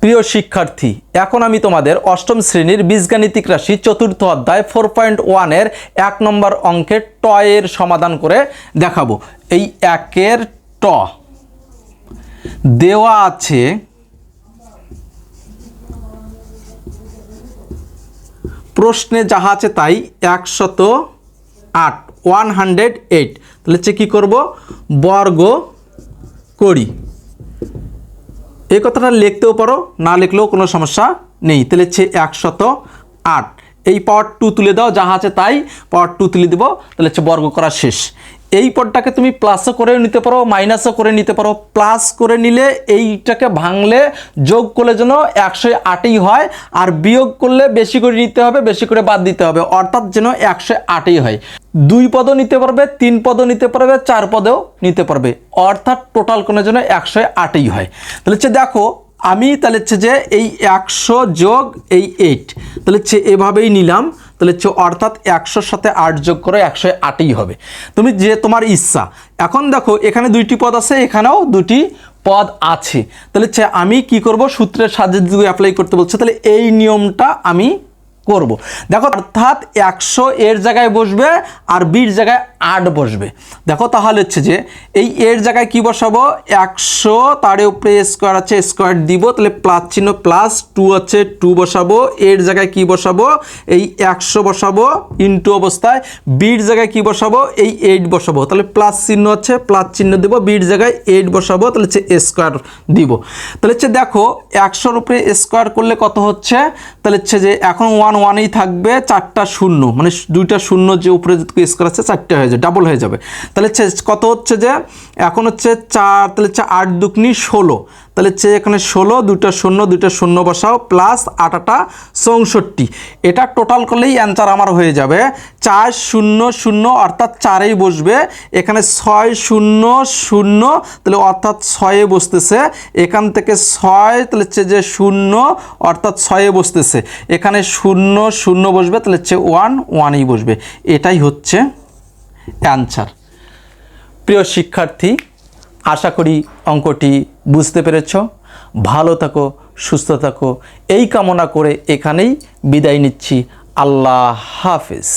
প্রিয় শিক্ষার্থী, এখন আমি তোমাদের অষ্টম শ্রেণির বীজগাণিতিক রাশি চতুর্থ অধ্যায় ফোর পয়েন্ট ওয়ানের এক নম্বর অঙ্কের ট এর সমাধান করে দেখাবো। এই একের ট দেওয়া আছে প্রশ্নে যাহা আছে তাই একশত আট ওয়ান হান্ড্রেড এইট তাহলে হচ্ছে কী করব? বর্গ করি। এই কথাটা লিখতেও পারো, না লিখলেও কোনো সমস্যা নেই। তাহলে হচ্ছে একশত আট। এই পাওয়ার টু তুলে দাও যা আছে তাই পাওয়ার টু তুলে দেবো। তাহলে হচ্ছে বর্গ করা শেষ। এই পদটাকে তুমি প্লাসও করে নিতে পারো, মাইনাসও করে নিতে পারো। প্লাস করে নিলে এইটাকে ভাঙলে যোগ করলে যেন একশো আটই হয়, আর বিয়োগ করলে বেশি করে নিতে হবে, বেশি করে বাদ দিতে হবে, অর্থাৎ যেন একশো আটই হয়। দুই পদও নিতে পারবে, তিন পদও নিতে পারবে, চার পদেও নিতে পারবে, অর্থাৎ টোটাল কোনো যেন একশো আটই হয়। তাহলে হচ্ছে দেখো আমি তাহলে হচ্ছে যে এই একশো যোগ এই এইট তাহলে হচ্ছে এভাবেই নিলাম, তাহলে হচ্ছে অর্থাৎ একশোর সাথে আট যোগ করে, একশো আটই হবে। তুমি যে তোমার ইচ্ছা, এখন দেখো এখানে দুইটি পদ আছে, এখানেও দুটি পদ আছে। তাহলে হচ্ছে আমি কি করব? সূত্রের সাহায্যে যদি অ্যাপ্লাই করতে বলছে, তাহলে এই নিয়মটা আমি করব। দেখো, অর্থাৎ একশো এর জায়গায় বসবে আর বির জায়গায় আট বসবে। দেখো, তাহলে হচ্ছে যে এই এর জায়গায় কি বসাবো? একশো তার উপরে স্কোয়ার আছে স্কোয়ার দিব, তাহলে প্লাস চিহ্ন প্লাস টু আছে টু বসাবো। এর জায়গায় কি বসাবো? এই একশো বসাবো ইনটু অবস্থায়। বির জায়গায় কি বসাবো? এই এইট বসাবো। তাহলে প্লাস চিহ্ন আছে প্লাস চিহ্ন দিব, বির জায়গায় এইট বসাবো, তাহলে হচ্ছে স্কোয়ার দিব। তাহলে হচ্ছে দেখো, একশোর উপরে স্কোয়ার করলে কত হচ্ছে? তাহলে হচ্ছে যে এখন ওয়ান ওয়ানেই থাকবে চারটা শূন্য। মানে দুইটা শূন্য যে উপরে স্কোয়ার আছে, চারটে হয়ে যাবে ডাবল হয়ে যাবে। তাহলে কত হচ্ছে যে, এখন হচ্ছে চার তাহলে হচ্ছে আট দুকনি ষোলো। তাহলে হচ্ছে এখানে ষোলো, দুইটা শূন্য দুইটা শূন্য বসাও প্লাস আটাটা চৌষট্টি। এটা টোটাল করলেই অ্যান্সার আমার হয়ে যাবে। চার শূন্য শূন্য অর্থাৎ চারেই বসবে। এখানে ছয় শূন্য শূন্য, তাহলে অর্থাৎ ছয়ে বসতেছে। এখান থেকে ছয়, তাহলে হচ্ছে যে শূন্য, অর্থাৎ ছয়ে বসতেছে। এখানে শূন্য শূন্য বসবে, তাহলে হচ্ছে ওয়ান ওয়ানেই বসবে। এটাই হচ্ছে অ্যান্সার প্রিয় শিক্ষার্থী, আশা করি অঙ্কটি বুঝতে পেরেছ? ভালো থাকো সুস্থ থাকো। এই কামনা করে এখানেই বিদায় নিচ্ছি। আল্লাহ হাফিজ।